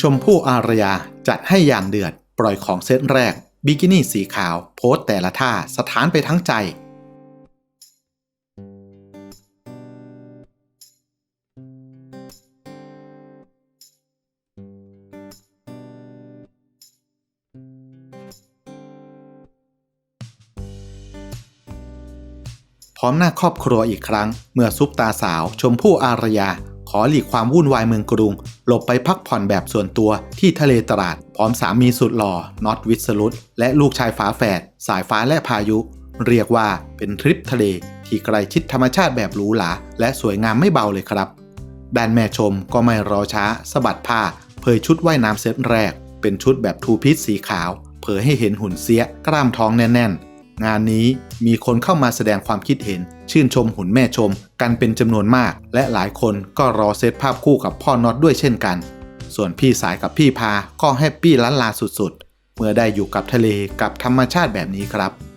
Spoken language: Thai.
ชมพู่อารยาจัดให้อย่างเดือด ปล่อยของเซตแรก บิกินี่สีขาว โพสต์แต่ละท่าสถานไปทั้งใจ พร้อมหน้าครอบครัวอีกครั้ง เมื่อซุปตาสาวชมพู่อารยา ขอหลีกความวุ่นวายเมืองกรุง หลบไปพักผ่อนแบบส่วนตัวที่ทะเลตราด พร้อมสามีสุดหล่อน็อตวิสรุตและลูกชายฝาแฝดสายฟ้าและพายุ เรียกว่าเป็นทริปทะเล ที่ใกลชิดธรรมชาติแบบหรูหราและสวยงามไม่เบาเลยครับด้านแม่ชมก็ไม่รอช้าสะบัดผ้า เผยชุดว่ายน้ำเซตแรก เป็นชุดแบบทูพีซสีขาว เผยให้เห็นหุ่นเสียกล้ามท้องแน่นๆ งานนี้มีคนเข้ามาแสดงความคิดเห็น ชื่นชมหุ่นแม่ชม กันเป็นจำนวนมาก และหลายคนก็รอเซตภาพคู่กับพ่อน็อตด้วยเช่นกัน ส่วนพี่สายกับพี่พาก็แฮปปี้ล้านลาสุดๆ เมื่อได้อยู่กับทะเลกับธรรมชาติแบบนี้ครับ